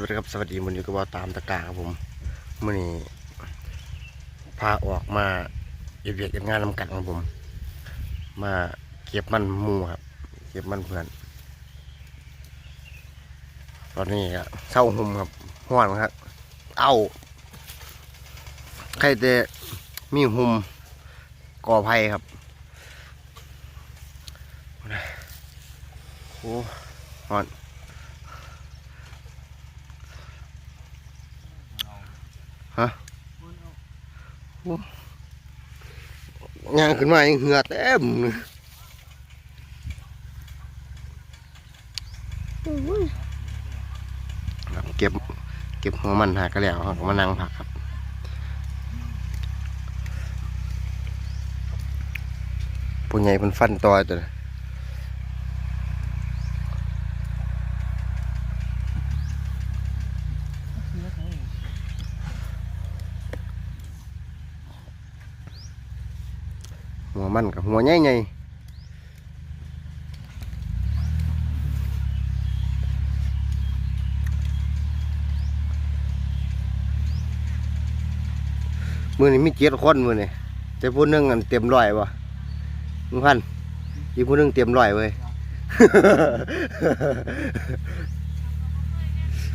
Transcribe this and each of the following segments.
วัสดีครับสวัสดีมันอยู่กับว่าตามตะกร้าครับผมมื่อนี้พาออกมาเอียดเวียกเอ็ดงานนำกันครับผม มาเก็บมันมูครับ เก็บมันเพื่อน ตอนนี้ก็เศร้าหุมครับห้อนครับ เอาใครแต่มีหุมก่อไผ่ครับโอ้ฮ้อน ย่างขึ้นมายังเหงื่อเต็มเลยครับเก็บเก็บหัวมันหากระแล้วครับมานั่งผักครับผู้ใหญ่เพิ่นฟันต่อยตัว หัวมันกับหัวใหญ่ๆมือนี้มีเจ็ดคนมือนี่แต่ผู้นึงอันเต็มร้อยบ่มึงพันอีกผู้นึงเต็มร้อยเว้ย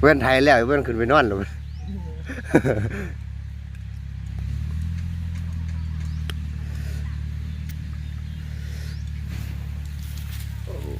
เว้นไทยแล้วเว้นขึ้นไปนอนแล้วเว้ยปะเขาเป็นไทยอยู่ทางคนเอาจะพาย่าง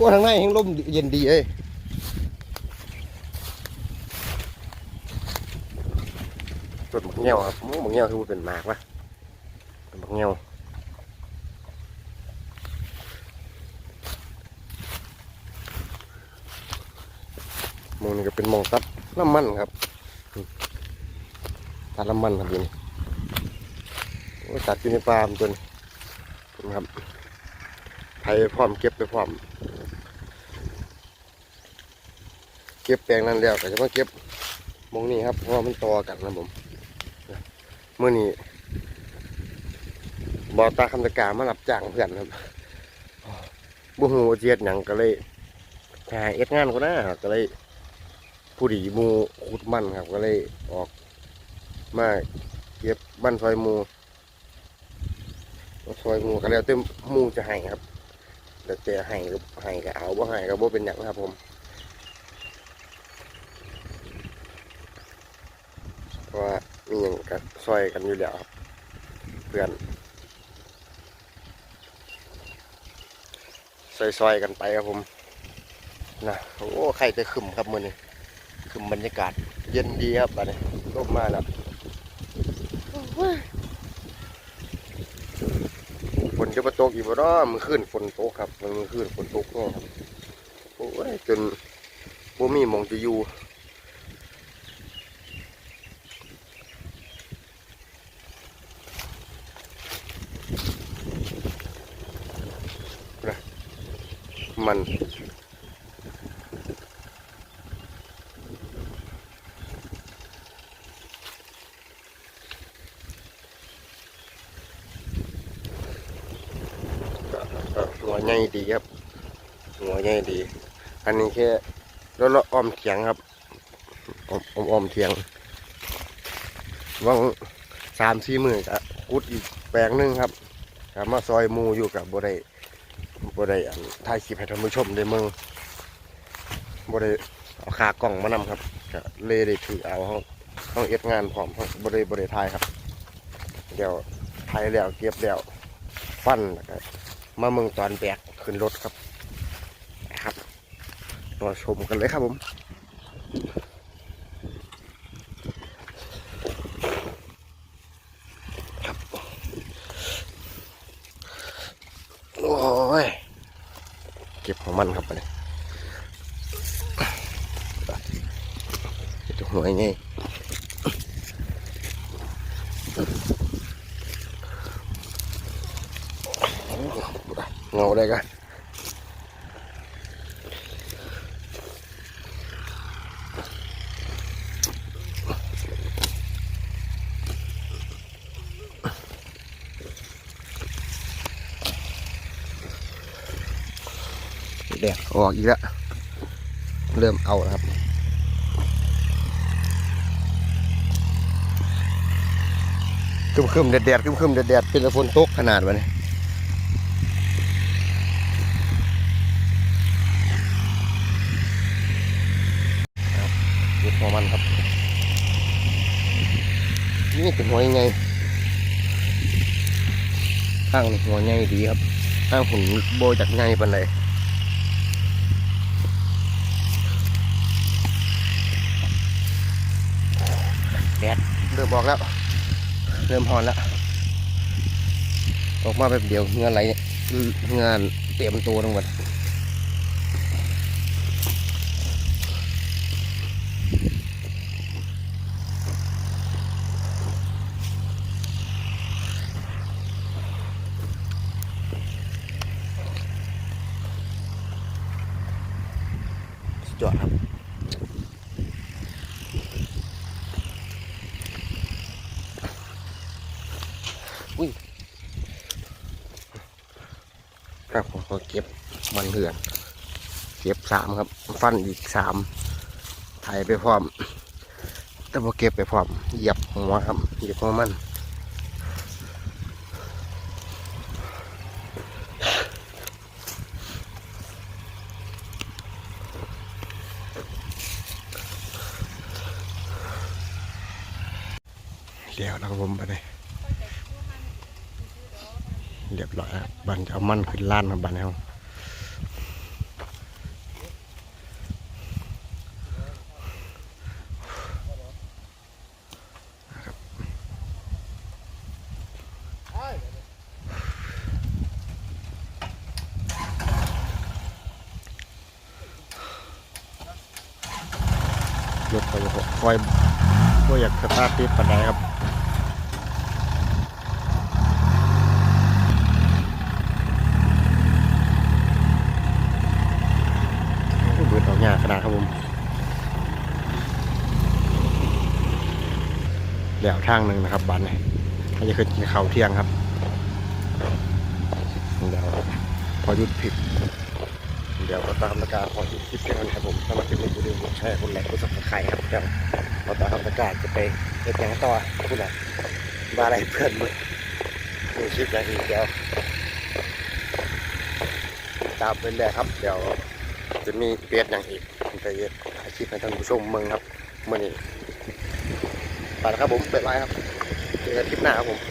นมันกระลายต้นพวกทางในยังลมเย็นดีเอ้ยต้นบักเงี้ยวครับโอ้บักเงี้ยวคือเป็นหมากวะต้นบักเงี้ยวมองนี่ก็เป็นมองตัดน้ำมันครับ ตัดน้ำมันครับนี่ตัดอยู่ในปลามตัวนี้นะครับไถพร้อมเก็บไปพร้อม เก็บแปลงนั้นแล้วก็จะมาเก็บมองนี้ครับเพราะว่ามันต่อกันนะผมเมื่อนี้บอตาคำตะกามารับจ้างเพื่อนครับบุหูว่าสิเจียดหยังก็เลยหาเอ็ดงานก็นะก็เลย ผู้ดีมูขุดมันครับ ก็เลยออกมาเก็บบ้านซอยมูซอยมูก็แล้วแต่หมูจะให้ครับแต่แต่ให้ก็ให้ก็เอาบ่ให้ก็บ่เป็นอย่างครับผม เพราะว่ามีอย่างก็ซอยกันอยู่แล้วครับเพื่อนซอยๆกันไปครับผมนะโอ้ใครจะขึ้มครับมือนี้ขึ้มบรรยากาศ เย็นดีครับบัดนี้ลมมาแล้วฝนจะมาตกอีกบ่เนาะมือขึ้นฝนตกครับ มันมือขึ้นฝนตกเนาะโอ้ยจนบ่มีมองจะอยู่ มัน หัวใหญ่ดีครับ หัวใหญ่ดี อันนี้แค่แล้วเราอ้อมเถียงครับอ้อมอ้อมอมเถียงว่างสามสี่มือกับกุดอีกแปลงหนึงครับกลับมาซอยมูอยู่กับบ่ได้ บ่ได้ถ่ายคลิปให้ท่านผู้ชมได้เมืองบ่ได้เอาขากล่องมานำครับก็เลยได้ถือเอาห้องห้องเอ็ดงานพร้อมห้องบ่ได้บ่ได้ถ่ายครับ เดี๋ยวถ่ายแล้วเก็บแล้วฟันแล้วก็มาเมืองตอนแบกขึ้นรถครับนะครับรอชมกันเลยครับผมครับโอ้ยเก็บของ มันครับไปเลยจะหัวไงเงาได้กัน แดดออกอีกแล้ว เริ่มเอาครับ คึมคึมแดดแดดคึมคึมแดดแดดเป็นฝนตกขนาดวะเนี่ยหัวมันครับ นี่เป็นหัวยังไงข้างหัวใหญ่ดีครับข้างหุ่นโบจากไงปันเลย แดดเริ่มบอกแล้ว เริ่มหอนแล้ว ออกมาแบบเดียวเงานไหลเงานเตรียมตัวทั้งหมดสุดยอดครับ ครับผมขอเก็บมันเหือนเก็บสามครับ ฟันอีกสามถ่ายไปพร้อมแต่พอเก็บไปพร้อมเหยียบหัวครับเหยียบหัวมันเดี๋ยวนะครับผมไปเลย เรียบร้อยบันจะเอามันขึ้นล้านครับบันเอารถไฟคอยก็อยากสตาร์ทติดปันไดครับดออกยากขนาดครับผม เดี๋ยวทางหนึ่งนะครับบันเนี่ยเขาจะขึ้นกินข้าวเที่ยงครับเดี๋ยวพอหยุดผิด เดี๋ยวก็ตามประกาศพอหยุดคลิปกันนะครับผมถ้ามาถึงนี้อย่าลืมกดแชร์คนไลค์กดซับสไครต์ครับเดี๋ยวเราตามประกาศจะไปเก็บยังต่อคุณอะมาอะไรเพื่อนมึงดูคลิปนาทีเดียวตามไปเลยครับ เดี๋ยวจะมีเปียดอย่างอีกผมจะเย็ดอาชีพให้ท่านผู้ชมเมืองครับเมื่อนี้ ไปแล้วครับผมไปไลฟ์ครับเจอกันคลิปหน้าครับผม